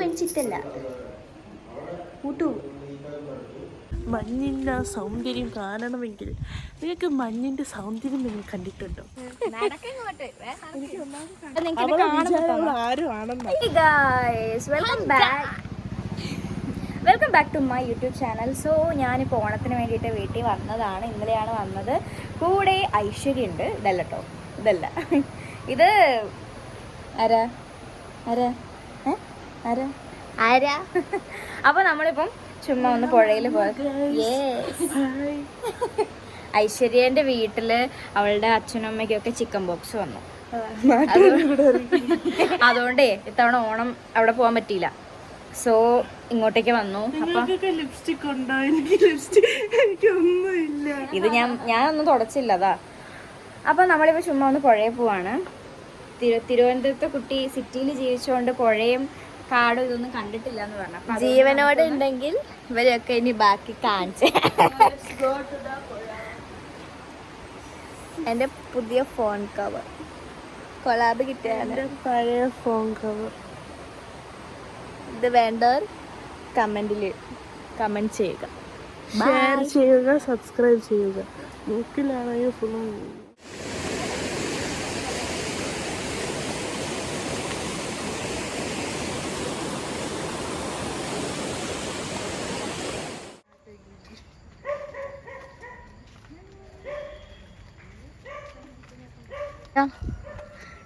പെൺചിത്തല്ല കൂട്ടു. മഞ്ഞിന്റെ സൗന്ദര്യം കാണണമെങ്കിൽ നിങ്ങൾക്ക് മഞ്ഞിന്റെ സൗന്ദര്യം നിങ്ങൾ കണ്ടിട്ടുണ്ടോ? Welcome back welcome back to my YouTube channel so ഞാനിപ്പോൾ ഓണത്തിന് വേണ്ടിയിട്ട് വീട്ടിൽ വന്നതാണ്. ഇന്നലെയാണ് വന്നത്. കൂടെ ഐശ്വര്യ ഉണ്ട്. ഇതല്ല കേട്ടോ ഇതല്ല. ഇത് ആരാ? ആരാ? ആരാ? ആരാ? അപ്പോൾ നമ്മളിപ്പം ചുമ്മാ ഒന്ന് പുഴയിൽ പോയത് ഐശ്വര്യന്റെ വീട്ടിൽ അവളുടെ അച്ഛനും അമ്മയ്ക്കൊക്കെ ചിക്കൻ ബോക്സ് വന്നു. അതുകൊണ്ടേ ഇത്തവണ ഓണം അവിടെ പോകാൻ പറ്റിയില്ല. സോ ഇങ്ങോട്ടേക്ക് വന്നു. അപ്പൊ ലിപ്സ്റ്റിക് ഉണ്ടോ? എനിക്ക് ലിപ്സ്റ്റിക് എനിക്കൊന്നുമില്ല. ഇത് ഞാൻ ഞാൻ ഒന്നും അതാ. അപ്പൊ നമ്മളിപ്പോ ചുമ്മാ ഒന്ന് പുഴയിൽ പോവാണ്. തിരു തിരുവനന്തപുരത്തെ കുട്ടി സിറ്റിയിൽ ജീവിച്ചുകൊണ്ട് പുഴയും കാടും ഇതൊന്നും കണ്ടിട്ടില്ല എന്ന് പറഞ്ഞു ജീവനോട് ഉണ്ടെങ്കിൽ ഇവരൊക്കെ ഇനി ബാക്കി കാണിച്ചു. എന്റെ പുതിയ ഫോൺ കവർ. കൊളാബ് കിട്ടിയാണ് എന്റെ പഴയ ഫോൺ കവർ. ഇത് വേണ്ടവർ കമന്റിൽ കമന്റ് ചെയ്യുക. ഷെയർ ചെയ്യുക സബ്സ്ക്രൈബ് ചെയ്യുക. മൂക്കിലാണെങ്കിൽ ഫുള്ളും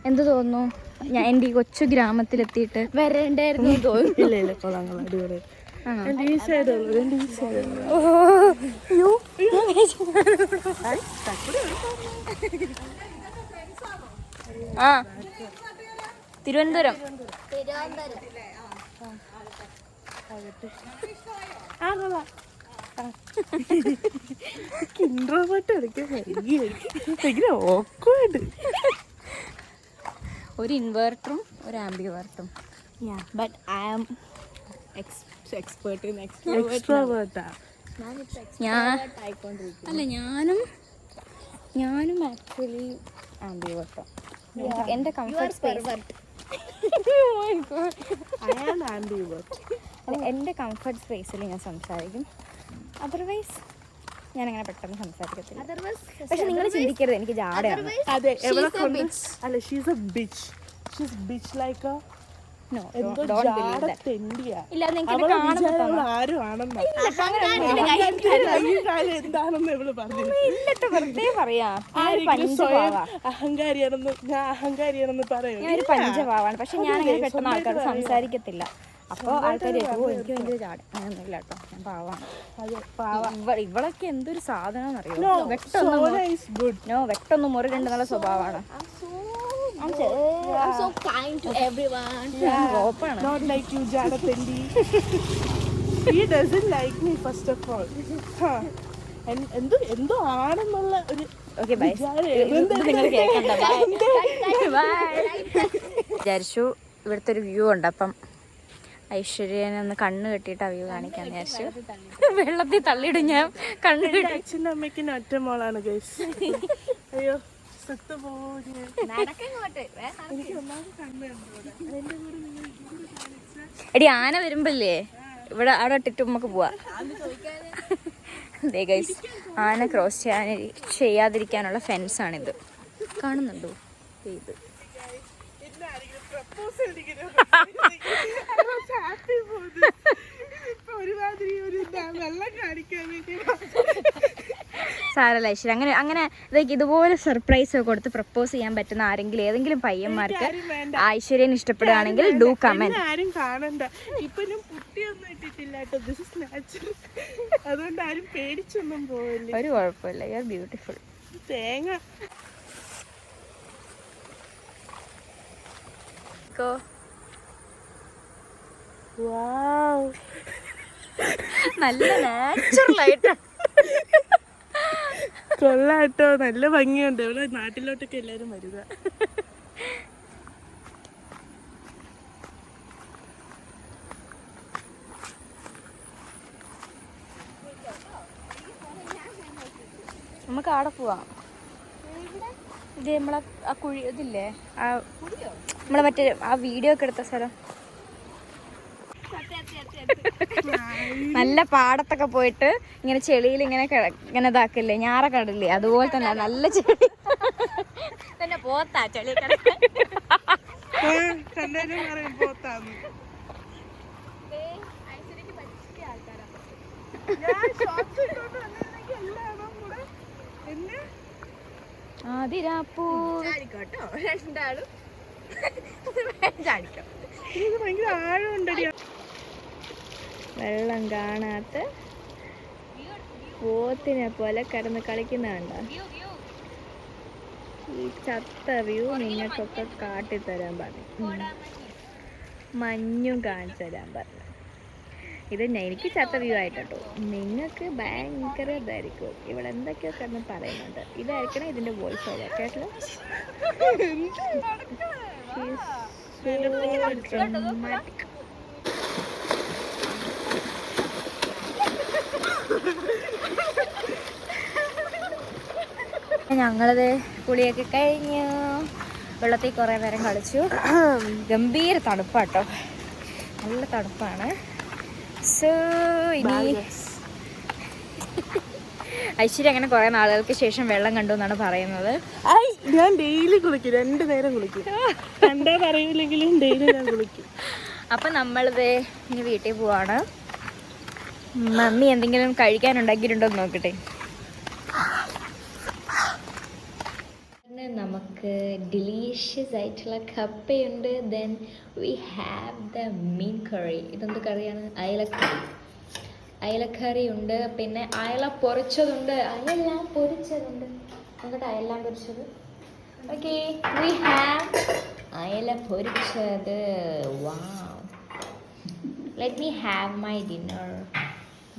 എന്ത് തോന്നുന്നു? ഞാൻ എന്റെ ഈ കൊച്ചു ഗ്രാമത്തിലെത്തിയിട്ട് വരണ്ടായിരുന്നു തോന്നുന്നു. ഇല്ല ഇല്ല കൊള്ളാങ്ങൾ അടിപൊളി. ആണോ? എന്റെ ഈ സൈഡ് ഉള്ളൂ എന്റെ ഈ സൈഡ് ഉള്ളൂ. ആ. തിരുവനന്തപുരം. ഭയങ്കര ഓക്വേർഡ് ഒരു ഇൻവേർട്ടറും ഒരു ആംബിവേർട്ടും but I am? Expert in എക്സ്ട്രോവേർട്ടാ ഞാൻ അല്ല ഞാനും ഞാനും ആക്ച്വലി ആംബിവേർട്ടും എന്റെ comfort space I am ambivert എന്റെ കംഫർട്ട് സ്പേസിൽ ഞാൻ സംസാരിക്കും. അതർവൈസ് ഞാൻ അങ്ങനെ പെട്ടെന്ന് സംസാരിക്കത്തില്ല. പക്ഷെ നിങ്ങൾ ചിന്തിക്കരുത് എനിക്ക് ജാടയാണ് അതെ എവിടെ അല്ല she's a bitch she's bitch like അഹങ്കാരിയാണെന്ന് ഞാൻ അഹങ്കാരിയാണെന്ന് പറയും. ഞാൻ ഒരു പഞ്ചപാവാണ് പക്ഷെ ഞാൻ അങ്ങനെ പെട്ടെന്ന് ആൾക്കാർ സംസാരിക്കത്തില്ല. അപ്പോൾ ആൾക്കാർ ഓ എനിക്ക് ഭയങ്കര ചാട. അങ്ങനെയൊന്നുമില്ല കേട്ടോ. ഞാൻ പാവാണ്. ഇവ- ഇവളൊക്കെ എന്തൊരു സാധനം വെട്ടൊന്നും നോ വെട്ടൊന്നും നല്ല സ്വഭാവമാണ്. I'm so kind to everyone. എന്തോ എന്തോ ആണെന്നുള്ള ഒരു ഓക്കെ ബൈ. നിങ്ങൾ കേൾക്കണ്ട. വിചാരിച്ചു ഇവിടുത്തെ ഒരു വ്യൂ ഉണ്ട്. അപ്പം ഐശ്വര്യനെ ഒന്ന് കണ്ണ് കെട്ടിയിട്ട് വ്യൂ കാണിക്കാന്ന് വിചാരിച്ചു. വെള്ളത്തിൽ തള്ളിയിടും ഞാൻ കണ്ണ് കെട്ടി. അമ്മയ്ക്കും ഒറ്റ മോളാണ് അയ്യോ എടി ആന വരുമ്പല്ലേ? ഇവിടെ അവിടെ ഇട്ടിട്ട് നമുക്ക് പോവാ. ദേ ഗൈസ് ആന ക്രോസ് ചെയ്യാൻ ചെയ്യാതിരിക്കാനുള്ള ഫെൻസാണിത് കാണുന്നുണ്ടോ? ഇത് എന്നാരെങ്കിലും പ്രപ്പോസൽ ഹാപ്പി പോകുന്നത് ഇതിപ്പോ ഒരുമാതിരി ഒരു ഇതാ, വെള്ളം കാണിക്കാൻ വേണ്ടി സാരല്ല ഐശ്വര്യ അങ്ങനെ അങ്ങനെ ലൈക്ക് ഇതുപോലെ സർപ്രൈസ് ഒക്കെ കൊടുത്ത് പ്രപ്പോസ് ചെയ്യാൻ പറ്റുന്ന ആരെങ്കിലും ഏതെങ്കിലും പയ്യന്മാർക്ക്. ഐശ്വര്യനെ ഇഷ്ടപ്പെടുകയാണെങ്കിൽ ഡു കമന്റ് ആരും കാണണ്ട. ഇപ്പൊ ഞാൻ പുട്ടിയൊന്നും ഇട്ടിട്ടില്ല അതുകൊണ്ട് ആരും പേടിച്ചൊന്നും പോവില്ല. ഒരു കുഴപ്പമില്ല. യു ആർ ബ്യൂട്ടിഫുൾ തേങ്ങ. വാവ് നല്ല നാച്ചുറൽ ആയിട്ട്. കൊള്ളാട്ടോ. നല്ല ഭംഗിയുണ്ട്. ഇവിടെ നാട്ടിലോട്ടൊക്കെ എല്ലാരും വരിക. നമുക്ക് ആടെ പോവാം. ഇത് നമ്മളെ ആ കുഴി ഇതില്ലേ? ആ നമ്മളെ മറ്റേ ആ വീഡിയോ ഒക്കെ എടുത്ത സ്ഥലം. നല്ല പാടത്തൊക്കെ പോയിട്ട് ഇങ്ങനെ ചെളിയിൽ ഇങ്ങനെ ഇങ്ങനെ ഇതാക്കില്ലേ ഞാറ കടല്ലേ അതുപോലെ തന്നെ നല്ല ചെളി. തന്നെ പോത്താ ചെളി ആതിരാപ്പൂ രണ്ടാളും. ചാടിക്കോ ഇത് ഭയങ്കര ആഴമുണ്ടടി വെള്ളം കാണാത്ത പോത്തിനെ പോലെ കിടന്ന് കളിക്കുന്ന കണ്ട? ഈ ചത്ത വ്യൂ നിങ്ങൾക്കൊക്കെ കാട്ടിത്തരാൻ പറഞ്ഞു. മഞ്ഞും കാണിച്ചു തരാൻ പറഞ്ഞു. ഇത് എനിക്ക് ചത്ത വ്യൂ ആയിട്ടോ നിങ്ങൾക്ക് ഭയങ്കര ഇതായിരിക്കും. ഇവിടെ എന്തൊക്കെയൊക്കെ പറയുന്നുണ്ട്. ഇതായിരിക്കണം ഇതിന്റെ വോയിസ് ഓവർ കേട്ടോ dramatic. ഞങ്ങളത് കുളിയൊക്കെ കഴിഞ്ഞു. വെള്ളത്തിൽ കുറേ നേരം കളിച്ചു. ഗംഭീര തണുപ്പാട്ടോ. നല്ല തണുപ്പാണ്. സോ ഇനി ഐശ്വര്യ അങ്ങനെ കുറേ നാളുകൾക്ക് ശേഷം വെള്ളം കണ്ടു എന്നാണ് പറയുന്നത്. ഐ ഞാൻ ഡെയിലി കുളിക്കും രണ്ടു നേരം കുളിക്കും. കണ്ടാ പറയൂലെങ്കിലും ഡെയിലി ഞാൻ കുളിക്കും. അപ്പം നമ്മളിത് ഇനി വീട്ടിൽ പോവാണ്. മമ്മി എന്തെങ്കിലും കഴിക്കാൻ ഉണ്ടാക്കിയിട്ടുണ്ടോ എന്ന് നോക്കട്ടെ. നമുക്ക് ഡിലീഷ്യസ് ആയിട്ടുള്ള കപ്പയുണ്ട്. Then we have the meen curry ഇതെന്ത് കറിയാണ്? അയലക്കറി. അയലക്കറി ഉണ്ട് പിന്നെ അയല പൊറിച്ചതുണ്ട് അയലെല്ലാം പൊരിച്ചതുണ്ട്. നോക്കട്ടെ അയലെല്ലാം പൊരിച്ചത്. ഓക്കെ വി ഹാവ് അയല പൊരിച്ചത്. വാ let me have my dinner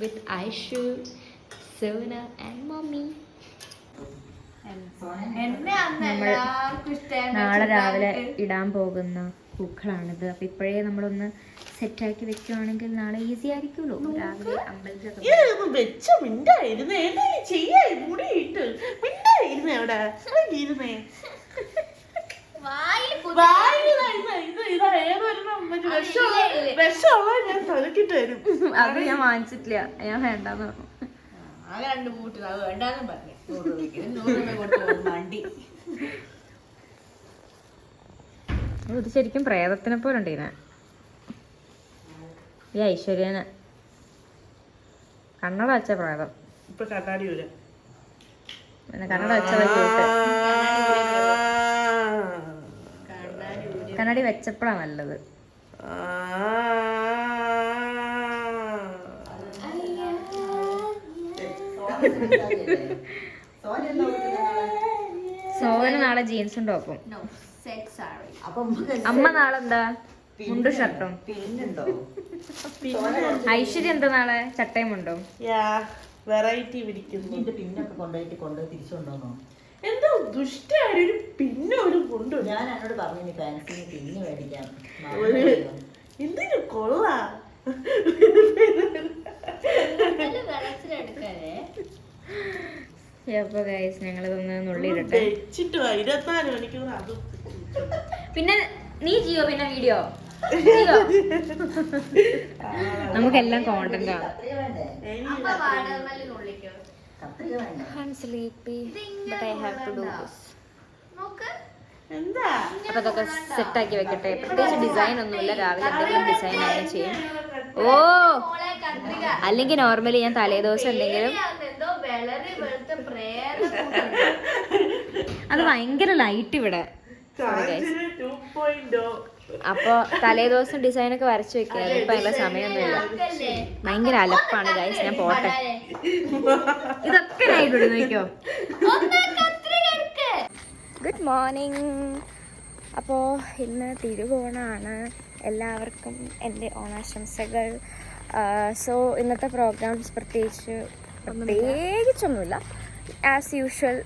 with Aishu Sona and mummy എന്നെ അന്ന് നമ്മൾ നാളെ രാവിലെ ഇടാൻ പോകുന്ന. പൂക്കളാണിത്. അപ്പൊ ഇപ്പോഴേ നമ്മളൊന്ന് സെറ്റാക്കി വെക്കുവാണെങ്കിൽ നാളെ ഈസി ആയിരിക്കുമല്ലോ. രാവിലെ അമ്പലത്തിലൊക്കെ അത് ഞാൻ വാങ്ങിച്ചിട്ടില്ല. ഞാൻ വേണ്ടെന്ന് പറഞ്ഞു. ആ രണ്ട് കൂട്ടിന് അത് വേണ്ടാന്നും പറഞ്ഞു. മണ്ടി. ഇത് ശരിക്കും പ്രേതത്തിനെ പോലെ ഉണ്ട് ഇതിനെ ഈ ഐശ്വര്യന്. കണ്ണട വെച്ച പ്രേതം. ഇപ്പൊ കണ്ണാടി വരാ. പിന്നെ കണ്ണട വെച്ച കണ്ണാടി വെച്ചപ്പോഴാ നല്ലത്. സോന നാളെ. ജീൻസും ടോപ്പും സെറ്റ് സാരി അമ്മ നാളെ എന്താ മുണ്ടും ഷർട്ടും. ഐശ്വര്യ എന്താ നാളെ? ചട്ടയും മുണ്ടും. വെറൈറ്റി പിടിക്കുന്നു പിന്നൊക്കെ കൊണ്ടുപോയിട്ട് കൊണ്ടുപോയി തിരിച്ചു കൊണ്ടുവന്നോ എന്തോ ഒരു പിന്നെ ഒരു കൊണ്ടു ഞാൻ എന്നോട് പറഞ്ഞു നീ ഫാൻസിന് പിന്ന് മേടിക്കാം. ഒരു എന്തിനു കൊള്ളാ. അപ്പൊ ഗൈസ് ഞങ്ങളിതൊന്ന് നുള്ളിയിടട്ടെ ഇരുപത്തിനാല് മണിക്കൂർ അത് പിന്നെ നീ ചെയ്യോ പിന്നെ വീഡിയോ? നമുക്കെല്ലാം കോണ്ടന്റ് ആണ്. അപ്പൊ വാടകമല്ലി ഉള്ളിക്കോ കത്രിക വേണ്ടേ. I'm sleepy, but I have to do നോക്ക്. എന്താ? അതൊക്കെ സെറ്റ് ആക്കി വെക്കട്ടെ. പ്രത്യേകിച്ച് ഡിസൈൻ ഒന്നുമില്ല. രാവിലെ എന്തെങ്കിലും ഡിസൈൻ ആണ് ചെയ്യും? ഓ! അല്ലെങ്കിൽ നോർമലി ഞാൻ തലേദിവസം എന്തെങ്കിലും അത് ഭയങ്കര ലൈറ്റ് ഇവിടെ. അപ്പൊ തലേദിവസം ഡിസൈൻ ഒക്കെ വരച്ചു വെക്കുക ഇപ്പൊ അതിന്റെ സമയമൊന്നുമില്ല. ഭയങ്കര അലപ്പാണ് ഗൈസ് ഞാൻ പോട്ടെ. ഇതൊക്കെ നോക്കിയോ ഗുഡ് മോർണിംഗ് അപ്പോൾ ഇന്ന് തിരുവോണാണ്. എല്ലാവർക്കും എന്റെ ഓണാശംസകൾ. സോ ഇന്നത്തെ പ്രോഗ്രാംസ് പ്രത്യേകിച്ച് പ്രത്യേകിച്ചൊന്നുമില്ല. As usual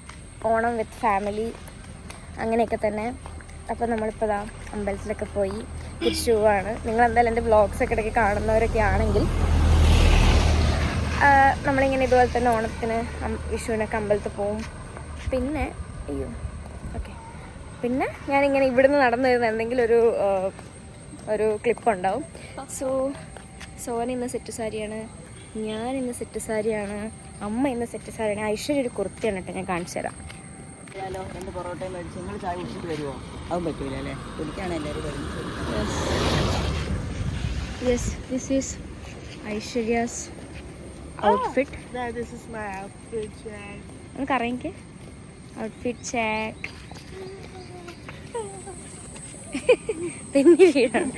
Onam with family അങ്ങനെയൊക്കെ തന്നെ. അപ്പോൾ നമ്മളിപ്പോൾ ഇതാ അമ്പലത്തിലൊക്കെ പോയി തിരിച്ചു പോവാണ്. നിങ്ങൾ എന്തായാലും എന്റെ വ്ളോഗ്സൊക്കെ ഇടയ്ക്ക് കാണുന്നവരൊക്കെ ആണെങ്കിൽ നമ്മളിങ്ങനെ ഇതുപോലെ തന്നെ ഓണത്തിന് വിഷുവിനൊക്കെ അമ്പലത്തിൽ പോവും. പിന്നെ അയ്യോ ഓക്കെ. പിന്നെ ഞാനിങ്ങനെ ഇവിടുന്ന് നടന്നു വരുന്ന എന്തെങ്കിലും ഒരു ഒരു ക്ലിപ്പ് ഉണ്ടാവും. സോ സോന ഇന്ന് സെറ്റ് സാരിയാണ് ഞാൻ ഇന്ന് സെറ്റ് സാരിയാണ് അമ്മ ഇന്ന് സെറ്റ് സാരിയാണ്. ഐശ്വര്യ ഒരു കുർത്തിയാണ് കേട്ടോ ഞാൻ കാണിച്ചു തരാം. രണ്ട് പൊറോട്ടയും മേടിച്ച് നിങ്ങൾ ചായ കുടിച്ചിട്ട് വരുമോ അതും പറ്റൂല അല്ലേ? കുടിക്കാണ് എല്ലാവരും വരുന്നത്. Yes this is Aishwarya's outfit. നമുക്ക് അറിയിക്ക് ഔട്ട്ഫിറ്റ് ചെക്ക് വീടാണ്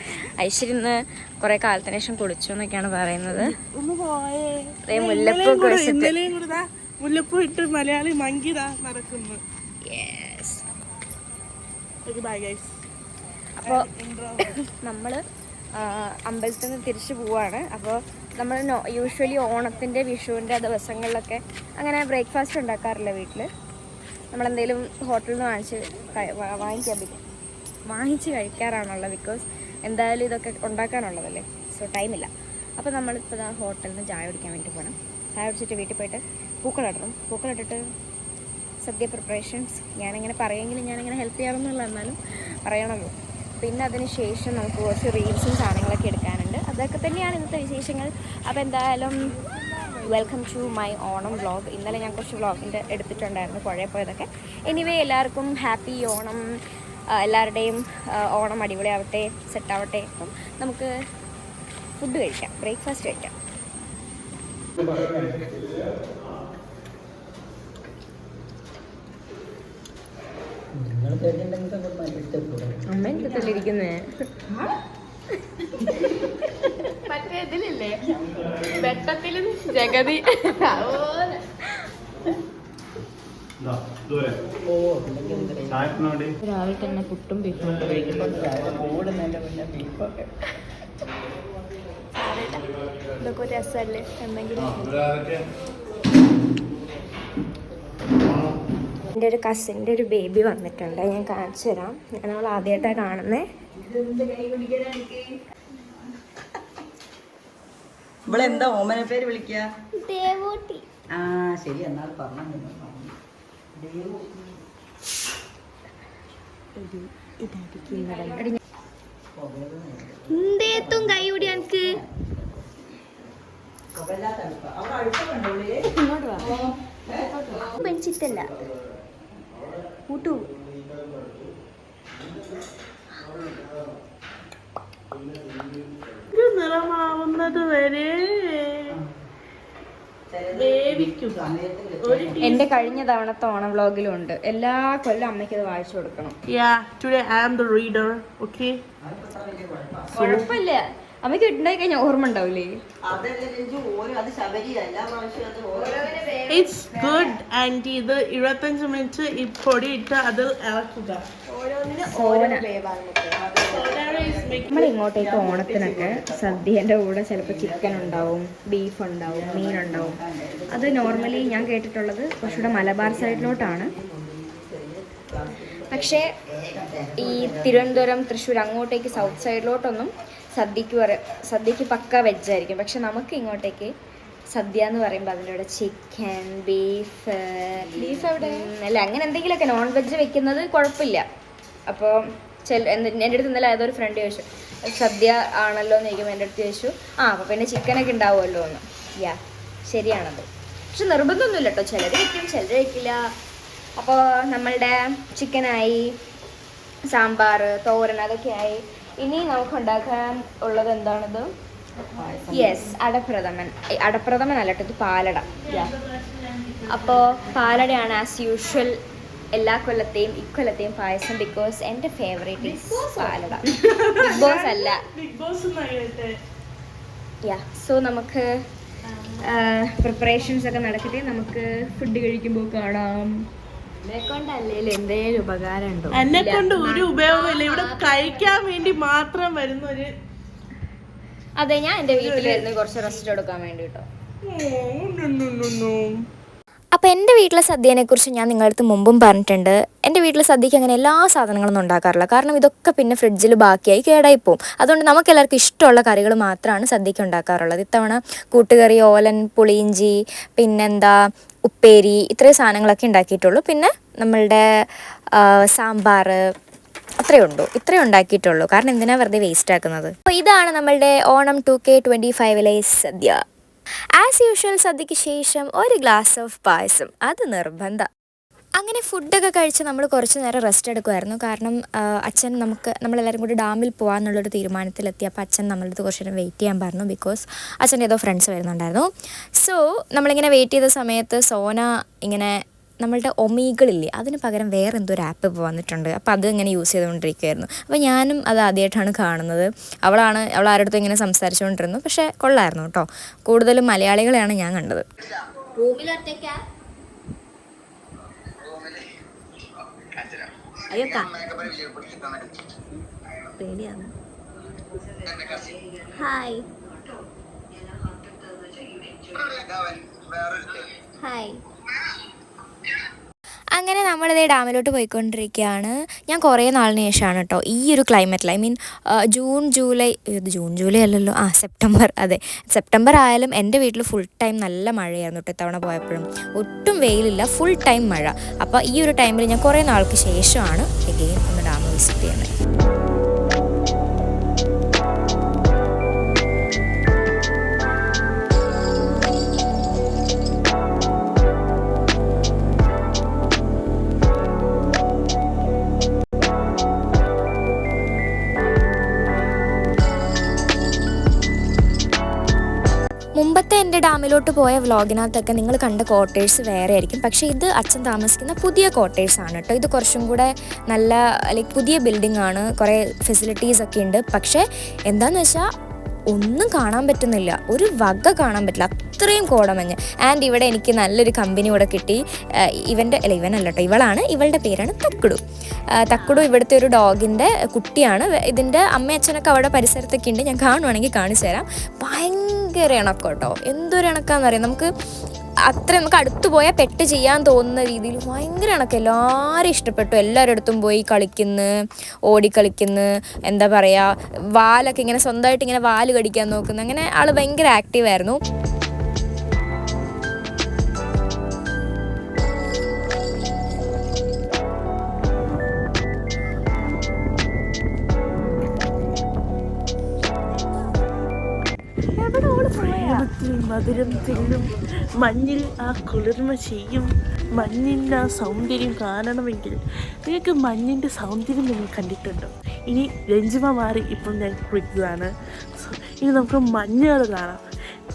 ഐശ്വര്യ ഇന്ന് കുറെ കാലത്തിന് ശേഷം കുളിച്ചു എന്നൊക്കെയാണ് പറയുന്നത്. മുല്ലപ്പൂ മുല്ലപ്പൂ ഇട്ട് മലയാളി മങ്കിതാ നടക്കുന്നു. യെസ് അപ്പോൾ നമ്മൾ അമ്പലത്തിൽ നിന്ന് തിരിച്ചു പോവാണ്. അപ്പോൾ നമ്മൾ യൂഷ്വലി ഓണത്തിന്റെ വിഷുവിന്റെ ദിവസങ്ങളിലൊക്കെ അങ്ങനെ ബ്രേക്ക്ഫാസ്റ്റ് ഉണ്ടാക്കാറില്ല വീട്ടിൽ നമ്മളെന്തെങ്കിലും ഹോട്ടലിൽ നിന്ന് വാങ്ങിച്ച് വാങ്ങിക്കാൻ പറ്റും വാങ്ങിച്ച് കഴിക്കാറാണുള്ളത് ബിക്കോസ് എന്തായാലും ഇതൊക്കെ ഉണ്ടാക്കാനുള്ളതല്ലേ? സോ ടൈമില്ല അപ്പോൾ നമ്മളിപ്പോൾ ഹോട്ടലിൽ നിന്ന് ചായ കുടിക്കാൻ വേണ്ടി പോകണം ചായ കുടിച്ചിട്ട് വീട്ടിൽ പോയിട്ട് പൂക്കളിടണം പൂക്കളിട്ടിട്ട് സദ്യ പ്രിപ്പറേഷൻസ് ഞാനിങ്ങനെ പറയുമെങ്കിലും ഞാനിങ്ങനെ ഹെൽപ്പ് ചെയ്യാറൊന്നുമില്ല എന്നാലും പറയണമല്ലോ. പിന്നെ അതിന് ശേഷം നമുക്ക് കുറച്ച് റീൽസും സാധനങ്ങളൊക്കെ എടുക്കാനുണ്ട്. അതൊക്കെ തന്നെയാണ് ഇന്നത്തെ വിശേഷങ്ങൾ. അപ്പോൾ എന്തായാലും welcome to my Onam vlog ഇന്നലെ ഞാൻ കുറച്ച് വ്ളോഗിന്റെ എടുത്തിട്ടുണ്ടായിരുന്നു പുഴയിൽ പോയതൊക്കെ. എനിവേ എല്ലാവർക്കും ഹാപ്പി ഓണം. എല്ലാവരുടെയും ഓണം അടിപൊളിയാവട്ടെ സെറ്റാവട്ടെ അപ്പം നമുക്ക് ഫുഡ് കഴിക്കാം ബ്രേക്ക്ഫാസ്റ്റ് കഴിക്കാം. അമ്മ എന്തിരിക്കുന്നേ മറ്റേ ഇതിലില്ലേ? വെട്ടത്തിലും ജഗതി. രാവിലെ തന്നെ പുട്ടും ബീഫും കഴിക്കുമ്പോൾ മുന്നേ ബീഫൊക്കെ. ഇതൊക്കെ രസമല്ലേ? എന്തെങ്കിലും എന്റെ ഒരു കസിന്റെ ഒരു ബേബി വന്നിട്ടുണ്ട്. ഞാൻ കാണിച്ചു തരാം. ഞാൻ അവൾ ആദ്യമായിട്ടാണ് കാണുന്നത് ഇവളെന്താ ഓമന പേര് വിളിക്കുക ദേവൂട്ടി. ആ ശരി എന്നാൽ പറഞ്ഞു എന്തേത്തും കൈയൂടി എനിക്ക് ഇങ്ങോട്ട് വാ. മനുഷ്യത്തല്ല കൂട്ടു. നിറമാവുന്നത് വരെ വേവിക്കുക. ഒരു കഴിഞ്ഞ തവണത്തെ ഓണം വ്ളോഗിലും ഉണ്ട് എല്ലാ കൊല്ലം അമ്മയ്ക്ക് അത് വായിച്ചു കൊടുക്കണം. Yeah, today I am the reader, okay? കുഴപ്പമില്ല. അമ്മയ്ക്ക് ഉണ്ടായി കഴിഞ്ഞാൽ ഓർമ്മ ഉണ്ടാവില്ലേ ഇറ്റ്സ് ഗുഡ് അത് അത് ആന്റി. ഇത് ഇരുപത്തഞ്ച് മിനിറ്റ് ഈ പൊടി ഇട്ട് അതിൽ ഇളക്കുക. നമ്മൾ ഇങ്ങോട്ടേക്ക് ഓണത്തിനൊക്കെ സദ്യന്റെ കൂടെ ചിലപ്പോൾ ചിക്കൻ ഉണ്ടാവും ബീഫ് ഉണ്ടാവും മീൻ ഉണ്ടാവും. അത് നോർമലി ഞാൻ കേട്ടിട്ടുള്ളത് കുറച്ചുകൂടെ മലബാർ സൈഡിലോട്ടാണ് പക്ഷേ ഈ തിരുവനന്തപുരം തൃശ്ശൂർ അങ്ങോട്ടേക്ക് സൗത്ത് സൈഡിലോട്ടൊന്നും സദ്യക്ക് പറ സദ്യക്ക് പക്ക വെജായിരിക്കും പക്ഷെ നമുക്ക് ഇങ്ങോട്ടേക്ക് സദ്യ എന്ന് പറയുമ്പോൾ അതിന്റെ കൂടെ ചിക്കൻ ബീഫ് ബീഫ് അവിടെ അല്ല അങ്ങനെ എന്തെങ്കിലുമൊക്കെ നോൺ വെജ് വെക്കുന്നത് കുഴപ്പമില്ല. അപ്പോൾ ചില എന്റെ അടുത്ത് ഇന്നലെ ഏതൊരു ഫ്രണ്ട് ചോദിച്ചു സദ്യ ആണല്ലോ എന്ന് ചോദിക്കുമ്പോൾ എന്റെ അടുത്ത് ചോദിച്ചു ആ അപ്പോൾ പിന്നെ ചിക്കനൊക്കെ ഉണ്ടാവുമല്ലോ എന്ന്. യാ ശരിയാണത്. പക്ഷെ നിർബന്ധമൊന്നുമില്ല കേട്ടോ ചിലർ വയ്ക്കും ചിലർ വയ്ക്കില്ല അപ്പോൾ നമ്മളുടെ ചിക്കനായി സാമ്പാർ തോരൻ അതൊക്കെ ആയി ഇനി നമുക്ക് ഉണ്ടാക്കാൻ ഉള്ളത് എന്താണിത്? യെസ് അടപ്രഥമൻ. അടപ്രഥമൻ അല്ലട്ടത് ഇത് പാലട. അപ്പോൾ പാലടയാണ് ആസ് യൂഷ്വൽ എല്ലാ കൊല്ലത്തെയും ഇക്കൊല്ലത്തെയും പായസം ബിക്കോസ് എന്റെ favourite is palada. Big Boss അല്ല. യാ സോ നമുക്ക് പ്രിപ്പറേഷൻസ് ഒക്കെ നടക്കട്ടെ. നമുക്ക് ഫുഡ് കഴിക്കുമ്പോൾ കാണാം. എന്നെ കൊണ്ടല്ലേ എന്തേലും ഉപകാരം ഉണ്ടോ എന്നെ കൊണ്ട് ഒരു ഉപയോഗമില്ല. ഇവിടെ കഴിക്കാൻ വേണ്ടി മാത്രം വരുന്ന ഒരു അതെ ഞാൻ എന്റെ വീട്ടിലിരുന്ന് കുറച്ച് റെസ്റ്റ് എടുക്കാൻ വേണ്ടിട്ടോ. അപ്പോൾ എന്റെ വീട്ടിലെ സദ്യനെക്കുറിച്ച് ഞാൻ നിങ്ങളടുത്ത് മുമ്പും പറഞ്ഞിട്ടുണ്ട്. എന്റെ വീട്ടിലെ സദ്യക്ക് അങ്ങനെ എല്ലാ സാധനങ്ങളൊന്നും ഉണ്ടാക്കാറില്ല. കാരണം ഇതൊക്കെ പിന്നെ ഫ്രിഡ്ജിൽ ബാക്കിയായി കേടായി പോകും അതുകൊണ്ട് നമുക്ക് എല്ലാവർക്കും ഇഷ്ടമുള്ള കറികൾ മാത്രമാണ് സദ്യക്ക് ഉണ്ടാക്കാറുള്ളത്. ഇത്തവണ കൂട്ടുകറി ഓലൻ പുളിയിഞ്ചി പിന്നെന്താ ഉപ്പേരി ഇത്രയും സാധനങ്ങളൊക്കെ ഉണ്ടാക്കിയിട്ടുള്ളൂ. പിന്നെ നമ്മളുടെ സാമ്പാർ അത്രയേ ഉള്ളൂ. ഇത്രയേ ഉണ്ടാക്കിയിട്ടുള്ളൂ. കാരണം എന്തിനാണ് വെറുതെ വേസ്റ്റ് ആക്കുന്നത്? അപ്പോൾ ഇതാണ് നമ്മളുടെ ഓണം ടു കെ ട്വന്റി ഫൈവിലെ സദ്യ. ആസ് യൂഷ്വൽ സദ്യക്ക് ശേഷം ഒരു ഗ്ലാസ് ഓഫ് പായസം. അത് നിർബന്ധം. അങ്ങനെ ഫുഡൊക്കെ കഴിച്ച് നമ്മൾ കുറച്ച് നേരം റെസ്റ്റ് എടുക്കുമായിരുന്നു കാരണം അച്ഛൻ നമുക്ക് നമ്മളെല്ലാവരും കൂടി ഡാമിൽ പോകാമെന്നുള്ളൊരു തീരുമാനത്തിലെത്തി. അപ്പോൾ അച്ഛൻ നമ്മളുടെ കുറച്ച് നേരം വെയിറ്റ് ചെയ്യാൻ പറഞ്ഞു ബിക്കോസ് അച്ഛന്റെ ഏതോ ഫ്രണ്ട്സ് വരുന്നുണ്ടായിരുന്നു. സോ നമ്മളിങ്ങനെ വെയിറ്റ് ചെയ്ത സമയത്ത് സോന ഇങ്ങനെ നമ്മളുടെ ഒമീകളില്ലേ അതിന് പകരം വേറെ എന്തോ ഒരു ആപ്പ് ഇപ്പോൾ വന്നിട്ടുണ്ട്. അപ്പോൾ അത് ഇങ്ങനെ യൂസ് ചെയ്തുകൊണ്ടിരിക്കുകയായിരുന്നു അപ്പോൾ ഞാനും അത് ആദ്യമായിട്ടാണ് കാണുന്നത്. അവളാണ് അവൾ ആരുടെ ഇങ്ങനെ സംസാരിച്ചുകൊണ്ടിരുന്നു. പക്ഷേ കൊള്ളായിരുന്നു കേട്ടോ. കൂടുതലും മലയാളികളെയാണ് ഞാൻ കണ്ടത്. അയ്യോ പേടിയാണ്. ഹായ് ഹായ് അങ്ങനെ നമ്മളിതേ ഡാമിലോട്ട് പോയിക്കൊണ്ടിരിക്കുകയാണ് ഞാൻ കുറേ നാളിന് ശേഷമാണ് കേട്ടോ ഈ ഒരു ക്ലൈമറ്റിൽ I mean June July June July അല്ലല്ലോ. ആ സെപ്റ്റംബർ അതെ. സെപ്റ്റംബർ ആയാലും എന്റെ വീട്ടിൽ ഫുൾ ടൈം നല്ല മഴയായിരുന്നു കേട്ടോ ഇത്തവണ പോയപ്പോഴും. ഒട്ടും വെയിലില്ല ഫുൾ ടൈം മഴ. അപ്പോൾ ഈ ഒരു ടൈമിൽ ഞാൻ കുറേ നാൾക്ക് ശേഷമാണ് എഗെയിൻ ഒന്ന് ഡാം വിസിറ്റ് ചെയ്യുന്നത്. എന്റെ ഡാമിലോട്ട് പോയ വ്ളോഗിനകത്തൊക്കെ നിങ്ങൾ കണ്ട ക്വാർട്ടേഴ്സ് വേറെ ആയിരിക്കും. പക്ഷേ ഇത് അച്ഛൻ താമസിക്കുന്ന പുതിയ ക്വാർട്ടേഴ്സ് ആണ് കേട്ടോ ഇത് കുറച്ചും കൂടെ നല്ല ലൈക്ക് പുതിയ ബിൽഡിംഗ് ആണ്. കുറേ ഫെസിലിറ്റീസ് ഒക്കെ ഉണ്ട്. പക്ഷേ എന്താണെന്ന് വെച്ചാൽ ഒന്നും കാണാൻ പറ്റുന്നില്ല. ഒരു വക കാണാൻ പറ്റില്ല. അത്രയും കോടമഞ്ഞ്. ആൻഡ് ഇവിടെ എനിക്ക് നല്ലൊരു കമ്പനി ഇവിടെ കിട്ടി. ഇവന്റെ അല്ല ഇവനല്ല കേട്ടോ ഇവളാണ്. ഇവളുടെ പേരാണ് തക്കുടു. തക്കുടു ഇവിടുത്തെ ഒരു ഡോഗിന്റെ കുട്ടിയാണ്. ഇതിന്റെ അമ്മ അച്ഛനൊക്കെ അവിടെ പരിസരത്തൊക്കെ ഉണ്ട്. ഞാൻ കാണുവാണെങ്കിൽ കാണിച്ചു തരാം. ഭയങ്കര ഇണക്കം കേട്ടോ എന്തൊരു ഇണക്കാന്ന് പറയാം നമുക്ക് അത്ര നമുക്ക് അടുത്ത് പോയാൽ പെട്ട് ചെയ്യാൻ തോന്നുന്ന രീതിയിൽ ഭയങ്കര ഇണക്കം. എല്ലാവരും ഇഷ്ടപ്പെട്ടു. എല്ലാവരുടെ അടുത്തും പോയി കളിക്കുന്നു ഓടിക്കളിക്കുന്നു എന്താ പറയുക വാലൊക്കെ ഇങ്ങനെ സ്വന്തമായിട്ട് ഇങ്ങനെ വാൽ കടിക്കാൻ നോക്കുന്നു. അങ്ങനെ ആൾ ഭയങ്കര ആക്റ്റീവായിരുന്നു മധുരം തില്ലും മഞ്ഞിൽ ആ കുളിർമ ചെയ്യും. മഞ്ഞിന്റെ ആ സൗന്ദര്യം കാണണമെങ്കിൽ നിങ്ങൾക്ക് മഞ്ഞിന്റെ സൗന്ദര്യം നിങ്ങൾ കണ്ടിട്ടുണ്ടോ? ഇനി രഞ്ജിമ മാറി ഇപ്പം ഞാൻ കുളിക്കുകയാണ് സോ, ഇനി നമുക്ക് മഞ്ഞുകൾ കാണാം.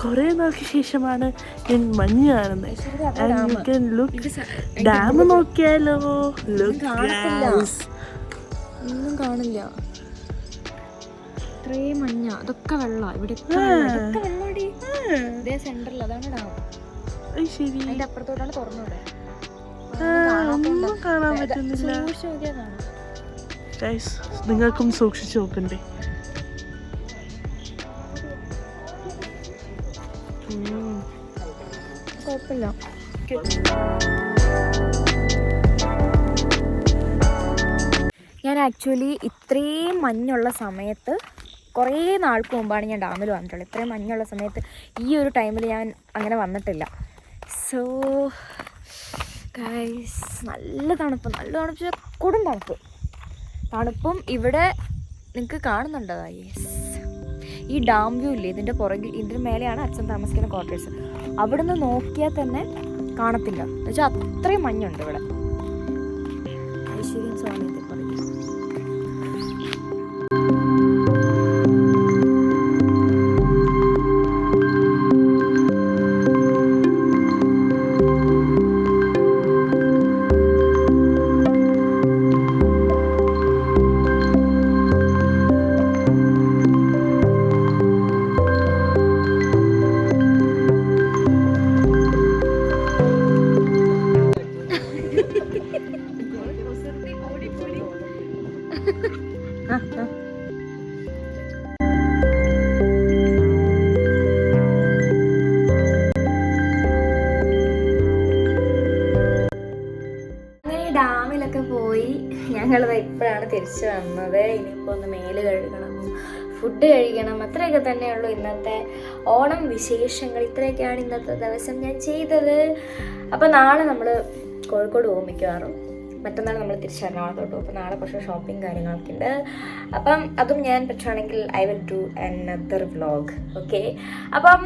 കുറേ നാൾക്ക് ശേഷമാണ് ഞാൻ മഞ്ഞ് കാണുന്നത്. ലുക്ക് ഡാം നോക്കിയാലോ? ലുക്ക് ഒന്നും കാണില്ല. ഇത്രയും മഞ്ഞ. അതൊക്കെ വെള്ളം. ഇവിടെ ഇതേ സെന്ററിൽ അതാണ് ഡാം. ശരി. അതിന്റെ അപ്പുറത്തോട്ടാണ് ഒന്നും കാണാൻ പറ്റുന്നില്ല. നിങ്ങൾക്കും സൂക്ഷിച്ചു നോക്കണ്ടേ? കുഴപ്പമില്ല. ഞാൻ ആക്ച്വലി ഇത്രയും മഞ്ഞുള്ള സമയത്ത് കുറേ നാൾക്ക് മുമ്പാണ് ഞാൻ ഡാമിൽ വന്നിട്ടുള്ളത്. ഇത്രയും മഞ്ഞുള്ള സമയത്ത് ഈ ഒരു ടൈമിൽ ഞാൻ അങ്ങനെ വന്നിട്ടില്ല. സോ ഗൈസ് നല്ല തണുപ്പ് നല്ല തണുപ്പ്. കൊടും തണുപ്പ്. തണുപ്പും ഇവിടെ നിങ്ങൾക്ക് കാണുന്നുണ്ടോ യെസ് ഈ ഡാം വ്യൂ ഇല്ലേ? ഇതിന്റെ പുറകിൽ ഇതിന്റെ മേലെയാണ് അച്ഛൻ താമസിക്കുന്ന ക്വാർട്ടേഴ്സ് അവിടെ നിന്ന് നോക്കിയാൽ തന്നെ കാണത്തില്ല. എന്നുവെച്ചാൽ അത്രയും മഞ്ഞുണ്ട് ഇവിടെ. ഐശ്വര്യം സ്വാമി അത്രയൊക്കെ തന്നെയുള്ളൂ ഇന്നത്തെ ഓണം വിശേഷങ്ങൾ. ഇത്രയൊക്കെയാണ് ഇന്നത്തെ ദിവസം ഞാൻ ചെയ്തത്. അപ്പോൾ നാളെ നമ്മൾ കോഴിക്കോട് പോകും മിക്കവാറും. മറ്റന്നാൾ നമ്മൾ തിരിച്ച് എറണാകുളത്തോട്ട് പോകും. അപ്പോൾ നാളെ കുറച്ച് ഷോപ്പിംഗ് കാര്യങ്ങളൊക്കെ ഉണ്ട്. അപ്പം അതും ഞാൻ പറ്റുകയാണെങ്കിൽ I will do another vlog okay അപ്പം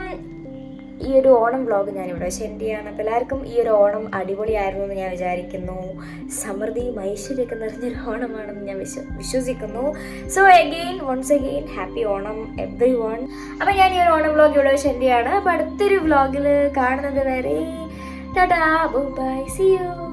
ഈ ഒരു ഓണം വ്ളോഗ് ഞാൻ ഇവിടെ സെൻഡ് ചെയ്യാണ്. അപ്പോൾ എല്ലാവർക്കും ഈ ഒരു ഓണം അടിപൊളിയായിരുന്നു എന്ന് ഞാൻ വിചാരിക്കുന്നു. സമൃദ്ധിയും ഐശ്വര്യമൊക്കെ നിറഞ്ഞൊരു ഓണമാണെന്ന് ഞാൻ വിശ്വ വിശ്വസിക്കുന്നു. So again once again happy Onam everyone അപ്പോൾ ഞാൻ ഈ ഒരു ഓണം വ്ളോഗ് ഇവിടെ സെൻഡ് ചെയ്യാണ്. അപ്പോൾ അടുത്തൊരു വ്ളോഗിൽ കാണുന്നത് വരെ ടാ ബൈ സി യു